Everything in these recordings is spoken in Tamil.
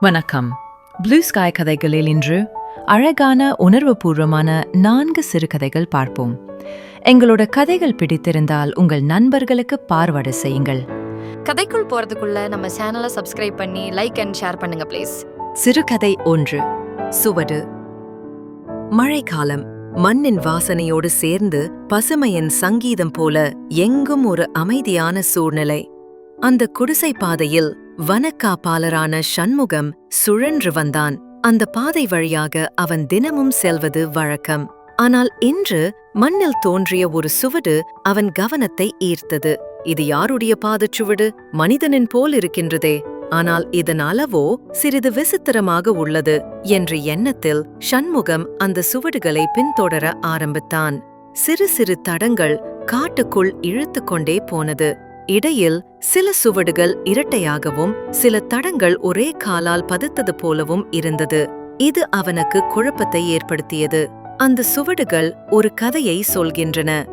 வணக்கம். ப்ளூ ஸ்காய் கதைகளில் இன்று அழகான உணர்வுபூர்வமான நான்கு சிறுகதைகள் பார்ப்போம். எங்களோட கதைகள் பிடித்திருந்தால் உங்கள் நண்பர்களுக்கு பார்வடை செய்யுங்கள். கதைக்குள் போறதுக்குள்ள நம்ம சேனலை சப்ஸ்கிரைப் பண்ணி லைக் அண்ட் ஷேர் பண்ணுங்க ப்ளீஸ் சிறுகதை ஒன்று. சுவடு. மழைக்காலம். மண்ணின் வாசனையோடு சேர்ந்து பசுமையின் சங்கீதம் போல எங்கும் ஒரு அமைதியான சூழ்நிலை. அந்த குடிசை பாதையில் வனக்காப்பாளரான சண்முகம் சுழன்று வந்தான். அந்த பாதை வழியாக அவன் தினமும் செல்வது வழக்கம். ஆனால் இன்று மண்ணில் தோன்றிய ஒரு சுவடு அவன் கவனத்தை ஈர்த்தது. இது யாருடைய பாதச்சுவடு மனிதனின் போல் இருக்கின்றதே. ஆனால் இதன் அளவோ சிறிது விசித்திரமாக உள்ளது என்ற எண்ணத்தில் சண்முகம் அந்த சுவடுகளை பின்தொடர ஆரம்பித்தான். சிறு சிறு தடங்கள் காட்டுக்குள் இழுத்து கொண்டே போனது. இடையில் சில சுவடுகள் இரட்டையாகவும் சில தடங்கள் ஒரே காலால் பதித்தது போலவும் இருந்தது. இது அவனுக்கு குழப்பத்தை ஏற்படுத்தியது. அந்த சுவடுகள் ஒரு கதையை சொல்கின்றன.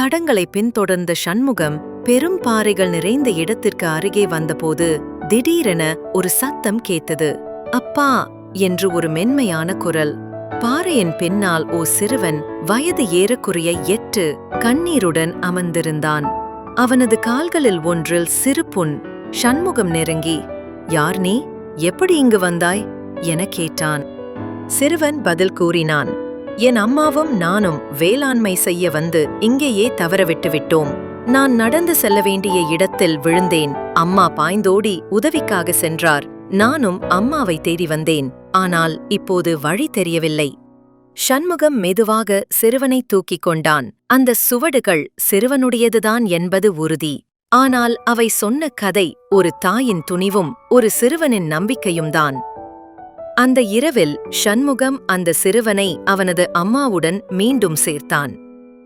தடங்களை பின்தொடர்ந்த சண்முகம் பெரும் பாறைகள் நிறைந்த இடத்திற்கு அருகே வந்தபோது திடீரென ஒரு சத்தம் கேட்டது. அப்பா என்று ஒரு மென்மையான குரல். பாறையின் பின்னால் ஓ சிறுவன் வயது ஏறக்குறைய எட்டு கண்ணீருடன் அமர்ந்திருந்தான். அவனது கால்களில் ஒன்றில் சிறு புண் சண்முகம் நெருங்கி யார் நீ? எப்படி இங்கு வந்தாய்? என கேட்டான். சிறுவன் பதில் கூறினான் என் அம்மாவும் நானும் வேளாண்மை செய்ய வந்து இங்கேயே தவறவிட்டு விட்டோம். நான் நடந்து செல்ல வேண்டிய இடத்தில் விழுந்தேன். அம்மா பாய்ந்தோடி உதவிக்காக சென்றார். நானும் அம்மாவை தேடி வந்தேன். ஆனால் இப்போது வழி தெரியவில்லை. சண்முகம் மெதுவாக சிறுவனை தூக்கிக் கொண்டான். அந்த சுவடுகள் சிறுவனுடையதுதான் என்பது உறுதி. ஆனால் அவை சொன்ன கதை ஒரு தாயின் துணிவும் ஒரு சிறுவனின் நம்பிக்கையும்தான். அந்த இரவில் சண்முகம் அந்த சிறுவனை அவனது அம்மாவுடன் மீண்டும் சேர்த்தான்.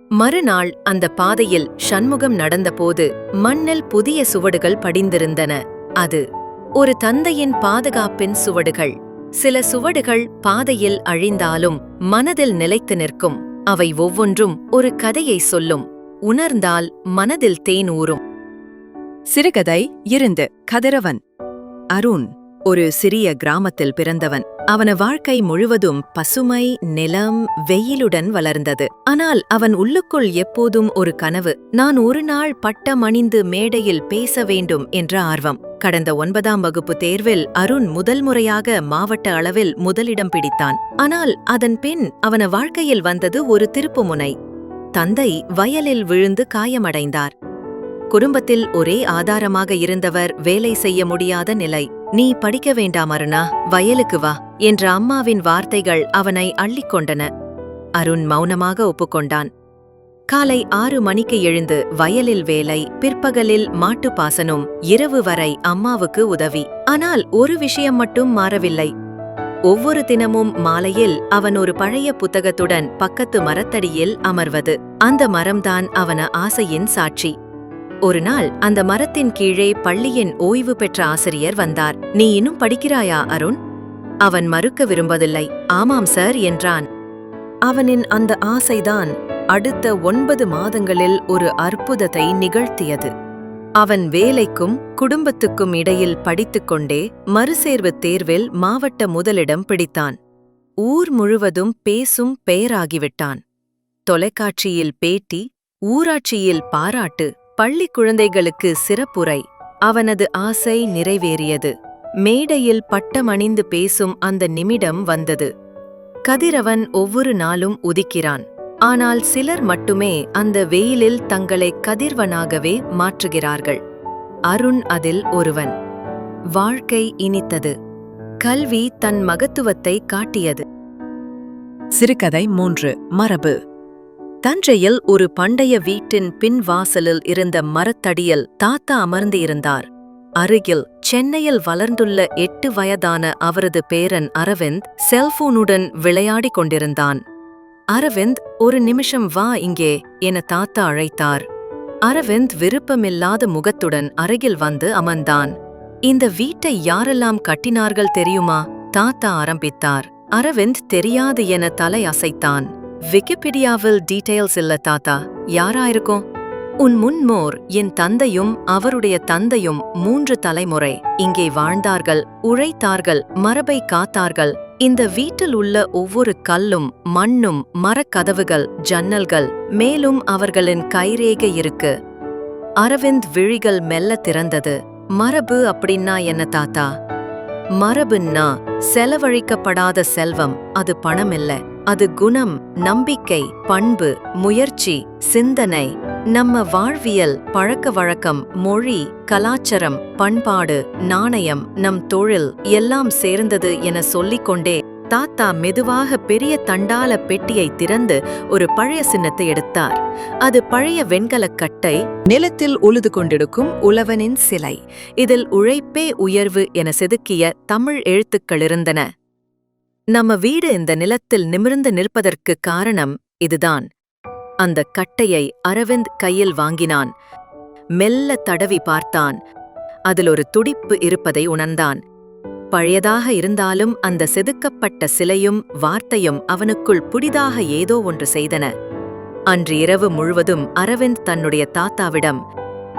மறுநாள் அந்த பாதையில் சண்முகம் நடந்தபோது மண்ணில் புதிய சுவடுகள் படிந்திருந்தன. அது ஒரு தந்தையின் பாதுகாப்பின் சுவடுகள். சில சுவடுகள் பாதையில் அழிந்தாலும் மனதில் நிலைத்து நிற்கும். அவை ஒவ்வொன்றும் ஒரு கதையை சொல்லும். உணர்ந்தால் மனதில் தேன் ஊறும். சிறுகதை இருந்து கதிரவன். அருண் ஒரு சிறிய கிராமத்தில் பிறந்தவன். அவன வாழ்க்கை முழுவதும் பசுமை நிலம் வெயிலுடன் வளர்ந்தது. ஆனால் அவன் உள்ளுக்குள் எப்போதும் ஒரு கனவு நான் ஒரு நாள் பட்டம் அணிந்து மேடையில் பேச வேண்டும் என்ற ஆர்வம். கடந்த ஒன்பதாம் வகுப்பு தேர்வில் அருண் முதல் முறையாக மாவட்ட அளவில் முதலிடம் பிடித்தான். ஆனால் அதன் பின் அவன வாழ்க்கையில் வந்தது ஒரு திருப்புமுனை தந்தை வயலில் விழுந்து காயமடைந்தார். குடும்பத்தில் ஒரே ஆதாரமாக இருந்தவர் வேலை செய்ய முடியாத நிலை. நீ படிக்க வேண்டாம் அருணா வயலுக்கு வா என்ற அம்மாவின் வார்த்தைகள் அவனை அள்ளிக்கொண்டன அருண் மௌனமாக ஒப்புக்கொண்டான். காலை ஆறு மணிக்கு எழுந்து வயலில் வேலை பிற்பகலில் மாட்டு இரவு வரை அம்மாவுக்கு உதவி. ஆனால் ஒரு விஷயம் மட்டும் மாறவில்லை. ஒவ்வொரு தினமும் மாலையில் அவன் ஒரு பழைய புத்தகத்துடன் பக்கத்து மரத்தடியில் அமர்வது. அந்த மரம்தான் அவன ஆசையின் சாட்சி. ஒரு நாள் அந்த மரத்தின் கீழே பள்ளியின் ஓய்வு பெற்ற ஆசிரியர் வந்தார். நீ இன்னும் படிக்கிறாயா அருண்? அவன் மறுக்க விரும்பவில்லை. ஆமாம் சார் என்றான். அவனின் அந்த ஆசைதான் அடுத்த ஒன்பது மாதங்களில் ஒரு அற்புதத்தை நிகழ்த்தியது. அவன் வேலைக்கும் குடும்பத்துக்கும் இடையில் படித்துக்கொண்டே மறுசேர்வுத் தேர்வில் மாவட்ட முதலிடம் பிடித்தான். ஊர் முழுவதும் பேசும் பெயராகிவிட்டான். தொலைக்காட்சியில் பேட்டி ஊராட்சியில் பாராட்டு பள்ளி குழந்தைகளுக்கு சிறப்புரை. அவனது ஆசை நிறைவேறியது. மேடையில் பட்டமணிந்து பேசும் அந்த நிமிடம் வந்தது. கதிரவன் ஒவ்வொரு நாளும் உதிக்கிறான். ஆனால் சிலர் மட்டுமே அந்த வெயிலில் தங்களை கதிர்வனாகவே மாற்றுகிறார்கள். அருண் அதில் ஒருவன். வாழ்க்கை இனித்தது. கல்வி தன் மகத்துவத்தை காட்டியது. சிறுகதை மூன்று. மரபு. தஞ்சையில் ஒரு பண்டைய வீட்டின் பின் வாசலில் இருந்த மரத்தடியில் தாத்தா அமர்ந்து இருந்தார் அருகில் சென்னையில் வளர்ந்துள்ள எட்டு வயதான அவரது பேரன் அரவிந்த் செல்போனுடன் விளையாடிக் கொண்டிருந்தான். அரவிந்த் ஒரு நிமிஷம் வா இங்கே என தாத்தா அழைத்தார். அரவிந்த் விருப்பமில்லாத முகத்துடன் அருகில் வந்து அமர்ந்தான். இந்த வீட்டை யாரெல்லாம் கட்டினார்கள் தெரியுமா? தாத்தா ஆரம்பித்தார். அரவிந்த் தெரியாது என தலை அசைத்தான். விக்கிபீடியாவில் டீடைல்ஸ் இல்ல தாத்தா. யாரா இருக்கும்? உன் முன்மோர் என் தந்தையும் அவருடைய தந்தையும் மூன்று தலைமுறை. இங்கே வாழ்ந்தார்கள் உழைத்தார்கள் மரபை காத்தார்கள். இந்த வீட்டில் உள்ள ஒவ்வொரு கல்லும் மண்ணும் மரக்கதவுகள் ஜன்னல்கள் மேலும் அவர்களின் கைரேகை இருக்கு. அரவிந்த் விழிகள் மெல்ல திறந்தது. மரபு அப்படின்னா என்ன தாத்தா? மரபுன்னா செலவழிக்கப்படாத செல்வம் அது பணம் இல்லை அது குணம் நம்பிக்கை பண்பு முயற்சி சிந்தனை. நம்ம வாழ்வியல் பழக்க வழக்கம் மொழி கலாச்சாரம் பண்பாடு நாணயம் நம் தொழில் எல்லாம் சேர்ந்தது என சொல்லிக்கொண்டே தாத்தா மெதுவாக பெரிய தண்டால பெட்டியை திறந்து ஒரு பழைய சின்னத்தை எடுத்தார். அது பழைய வெண்கலக் கட்டை நிலத்தில் உழுது கொண்டிருக்கும் உழவனின் சிலை. இதில் உழைப்பே உயர்வு என செதுக்கிய தமிழ் எழுத்துக்கள் இருந்தன. நம்ம வீடு இந்த நிலத்தில் நிமிர்ந்து நிற்பதற்கு காரணம் இதுதான். அந்த கட்டையை அரவிந்த் கையில் வாங்கினான். மெல்ல தடவி பார்த்தான். அதில் ஒரு துடிப்பு இருப்பதை உணர்ந்தான். பழையதாக இருந்தாலும் அந்த செதுக்கப்பட்ட சிலையும் வார்த்தையும் அவனுக்குள் புதிதாக ஏதோ ஒன்று செய்தன. அன்று இரவு முழுவதும் அரவிந்த் தன்னுடைய தாத்தாவிடம்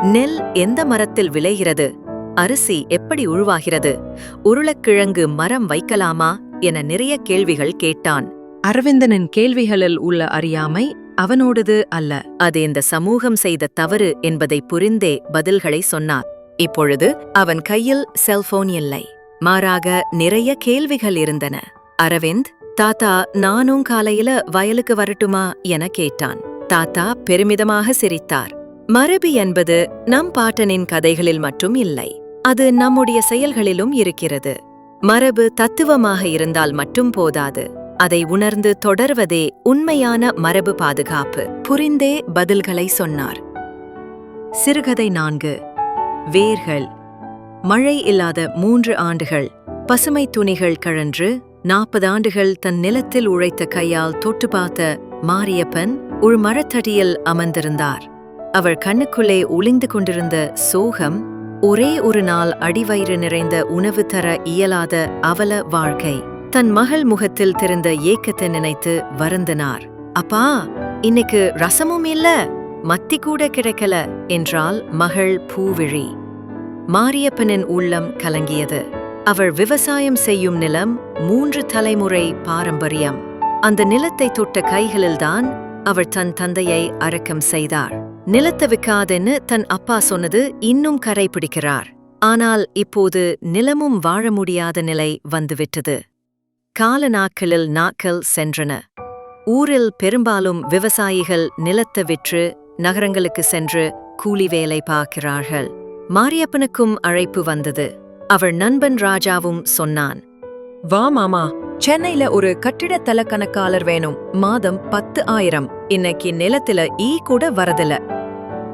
நெல் எந்த மரத்தில் விளைகிறது? அரிசி எப்படி உருவாகிறது? உருளைக்கிழங்கு மரம் வைக்கலாமா? என நிறைய கேள்விகள் கேட்டான். அரவிந்தனின் கேள்விகளில் உள்ள அறியாமை அவனோடது அல்ல. அது இந்த சமூகம் செய்த தவறு என்பதை புரிந்தே பதில்களை சொன்னார். இப்பொழுது அவன் கையில் செல்போன் இல்லை. மாறாக நிறைய கேள்விகள் இருந்தன. அரவிந்த் தாத்தா நானும் காலையில வயலுக்கு வரட்டுமா? என கேட்டான். தாத்தா பெருமிதமாக சிரித்தார். மரபு என்பது நம் பாட்டனின் கதைகளில் மட்டும் இல்லை. அது நம்முடைய செயல்களிலும் இருக்கிறது. மரபு தத்துவமாக இருந்தால் மட்டும் போதாது. அதை உணர்ந்து தொடர்வதே உண்மையான மரபு பாதுகாப்பு. புரிந்தே பதில்களை சொன்னார். சிறுகதை நான்கு. வேர்கள். மழை இல்லாத மூன்று ஆண்டுகள். பசுமை துணிகள் கழன்று நாற்பது ஆண்டுகள் தன் நிலத்தில் உழைத்த கையால் தொட்டு பார்த்த மாரியப்பன் ஒரு மரத்தடியில் அமர்ந்திருந்தார். அவள் கண்ணுக்குள்ளே ஒளிந்து கொண்டிருந்த சோகம் ஒரே ஒரு நாள் அடிவயிறு நிறைந்த உணவு தர இயலாத அவல வாழ்க்கை. தன் மகள் முகத்தில் திறந்த ஏக்கத்தை நினைத்து வருந்தினார். அப்பா இன்னைக்கு ரசமும் இல்ல மத்தி கூட கிடைக்கல என்றால் மகள் பூவிழி. மாரியப்பனின் உள்ளம் கலங்கியது. அவள் விவசாயம் செய்யும் நிலம் மூன்று தலைமுறை பாரம்பரியம். அந்த நிலத்தை தொட்ட கைகளில்தான் அவள் தன் தந்தையை அரக்கம் செய்தார். நிலத்தை விற்காதென்னு தன் அப்பா சொன்னது இன்னும் கரை பிடிக்கிறார் ஆனால் இப்போது நிலமும் வாழ முடியாத நிலை வந்துவிட்டது. கால நாட்களில் நாட்கள் சென்றன. ஊரில் பெரும்பாலும் விவசாயிகள் நிலத்தை விற்று நகரங்களுக்கு சென்று கூலி வேலை பார்க்கிறார்கள். மாரியப்பனுக்கும் அழைப்பு வந்தது. அவள் நண்பன் ராஜாவும் சொன்னான் வா மாமா சென்னையில ஒரு கட்டிடத்தல கணக்காளர் வேணும். மாதம் பத்து ஆயிரம். இன்னைக்கு நிலத்துல ஈ கூட வரதில்ல.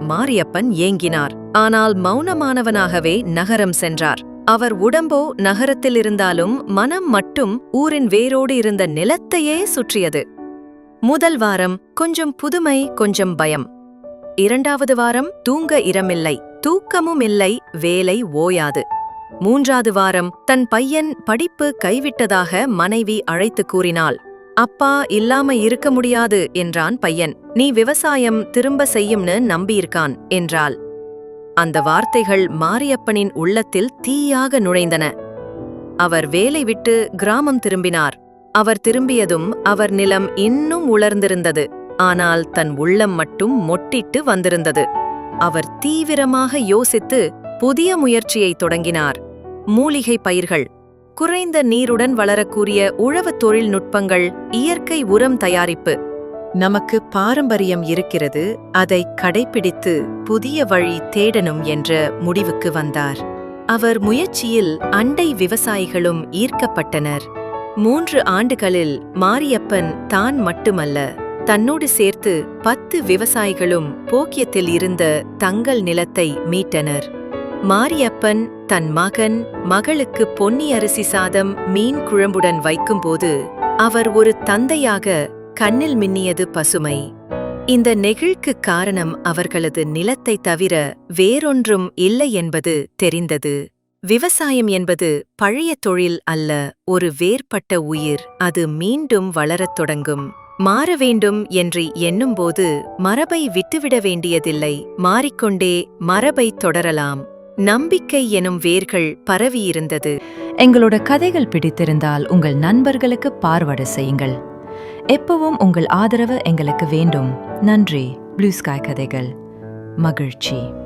மாரியப்பன் ஏங்கினார். ஆனால் மௌனமானவனாகவே நகரம் சென்றார். அவர் உடம்போ நகரத்தில் இருந்தாலும் மனம் மட்டும் ஊரின் வேரோடு இருந்த நிலத்தையே சுற்றியது. முதல் வாரம் கொஞ்சம் புதுமை கொஞ்சம் பயம். இரண்டாவது வாரம் தூங்க இரமில்லை தூக்கமும் இல்லை வேலை ஓயாது. மூன்றாவது வாரம் தன் பையன் படிப்பு கைவிட்டதாக மனைவி அழைத்து கூறினாள். அப்பா இல்லாம இருக்க முடியாது என்றான் பையன். நீ விவசாயம் திரும்ப செய்யும்னு நம்பியிருக்கான் என்றாள். அந்த வார்த்தைகள் மாரியப்பனின் உள்ளத்தில் தீயாக நுழைந்தன. அவர் வேலை விட்டு கிராமம் திரும்பினார். அவர் திரும்பியதும் அவர் நிலம் இன்னும் உலர்ந்திருந்தது. ஆனால் தன் உள்ளம் மட்டும் மொட்டிட்டு வந்திருந்தது. அவர் தீவிரமாக யோசித்து புதிய முயற்சியை தொடங்கினார். மூலிகை பயிர்கள் குறைந்த நீருடன் வளரக்கூடிய உழவு தொழில்நுட்பங்கள் இயற்கை உரம் தயாரிப்பு. நமக்கு பாரம்பரியம் இருக்கிறது அதை கடைபிடித்து புதிய வழி தேடணும் என்ற முடிவுக்கு வந்தார். அவர் முயற்சியில் அண்டை விவசாயிகளும் ஈர்க்கப்பட்டனர். மூன்று ஆண்டுகளில் மாரியப்பன் தான் மட்டுமல்ல தன்னோடு சேர்த்து பத்து விவசாயிகளும் போக்கியத்தில் இருந்த தங்கள் நிலத்தை மீட்டனர். மாரியப்பன் தன் மகன் மகளுக்கு பொன்னி அரிசி சாதம் மீன் குழம்புடன் வைக்கும்போது அவர் ஒரு தந்தையாக கண்ணில் மின்னியது பசுமை. இந்த நெகிழ்க்கு காரணம் அவர்களது நிலத்தை தவிர வேறொன்றும் இல்லை என்பது தெரிந்தது. விவசாயம் என்பது பழைய தொழில் அல்ல ஒரு வேர்பட்ட உயிர் அது மீண்டும் வளரத் தொடங்கும். மாற வேண்டும் என்று எண்ணும்போது மரபை விட்டுவிட வேண்டியதில்லை மாறிக்கொண்டே மரபை தொடரலாம். நம்பிக்கை எனும் வேர்கள் பரவியிருந்தது. எங்களோட கதைகள் பிடித்திருந்தால் உங்கள் நண்பர்களுக்கு பார்வட செய்யுங்கள். எப்பவும் உங்கள் ஆதரவு எங்களுக்கு வேண்டும். நன்றி. ப்ளூ ஸ்காய் கதைகள். மகிழ்ச்சி.